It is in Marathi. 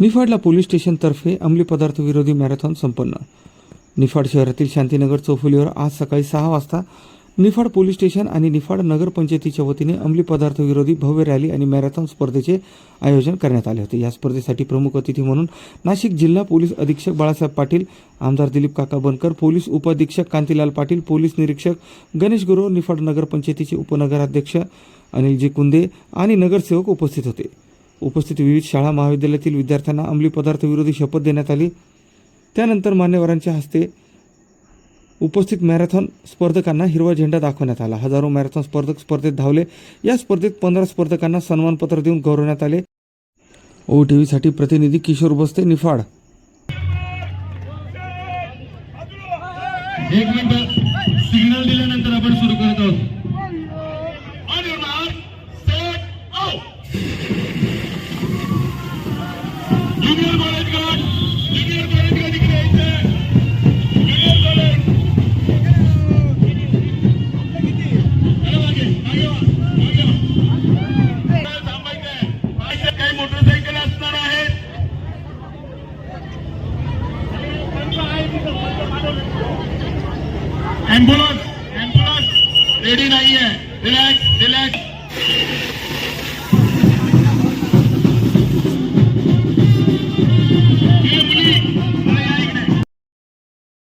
निफाडला पोलीस स्टेशनतर्फे अंमली पदार्थ विरोधी मॅरेथॉन संपन्न. निफाड शहरातील शांतीनगर चौफुलीवर आज सकाळी सहा वाजता निफाड पोलीस स्टेशन आणि निफाड नगरपंचायतीच्या वतीने अंमली पदार्थ विरोधी भव्य रॅली आणि मॅरेथॉन स्पर्धेचे आयोजन करण्यात आले होते. या स्पर्धेसाठी प्रमुख अतिथी म्हणून नाशिक जिल्हा पोलीस अधीक्षक बाळासाहेब पाटील आमदार दिलीप काका बनकर पोलीस उपअधीक्षक कांतीलाल पाटील पोलीस निरीक्षक गणेश गुरव निफाड नगरपंचायतीचे उपनगराध्यक्ष अनिलजी कुंदे आणि नगरसेवक उपस्थित होते. उपस्थित विविध शाळा महाविद्यालयातील विद्यार्थ्यांना अंमली पदार्थविरोधी शपथ देण्यात आली. त्यानंतर मान्यवरांच्या हस्ते उपस्थित मॅरेथॉन स्पर्धकांना हिरवा झेंडा दाखवण्यात आला. हजारो मॅरेथॉन स्पर्धक स्पर्धेत धावले. या स्पर्धेत पंधरा स्पर्धकांना सन्मानपत्र देऊन गौरवण्यात आले. ओ टीव्हीसाठी प्रतिनिधी किशोर बस्ते निफाड. एक मिनिट सिग्नल दिल्यानंतर आपण सुरू करत आहोत. Junior college guard junior college guard ఇక్కడ అయితే జూనియర్ కాలేజ్ काही मोटरसायकल असणार रेडी नहीं है रिलैक्स रिलैक्स